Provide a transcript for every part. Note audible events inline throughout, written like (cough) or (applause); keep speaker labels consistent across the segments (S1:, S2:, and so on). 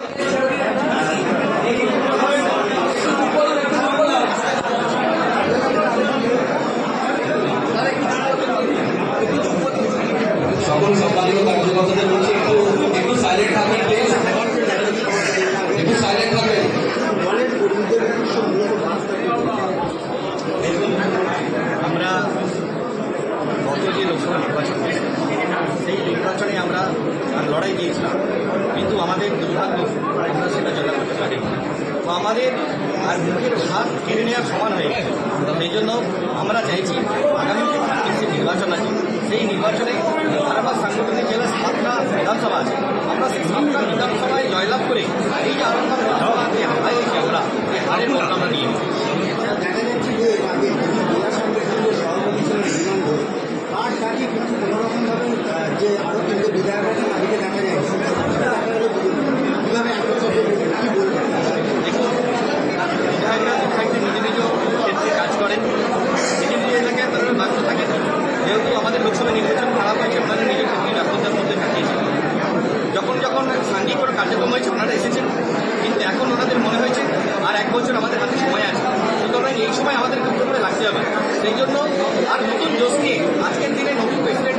S1: 何? (laughs)
S2: আমরা লড়াই দিয়েছিলাম কিন্তু আমাদের দুর্ভাগ্য আমরা সেটা জয় করতে পারিনি। তো আমাদের আর মুখের হাত কেড়ে নেওয়ার সমান হয়ে গেছে। সেই জন্য আমরা চাইছি আগামী যে নির্বাচন আছে, সেই নির্বাচনে ধারাবাদ সাংগঠনিক জেলা সাতটা বিধানসভা আছে। আমরা সেই সাতটা বিধানসভায় এক বছর আমাদের হাতে সময় আছে। সুতরাং এই সময় আমাদেরকে পুরো করে লাগতে হবে। সেই জন্য আর নতুন জোশ আজকের দিনে নতুন প্রেসিডেন্ট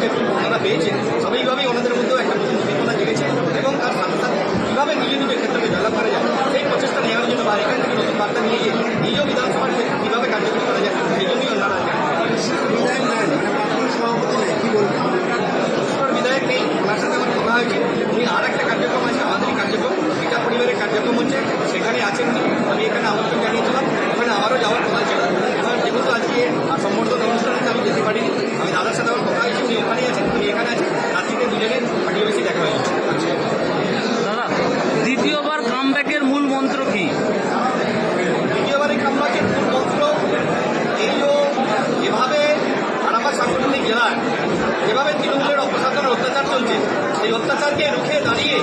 S2: कतार के रुखे दाड़िए।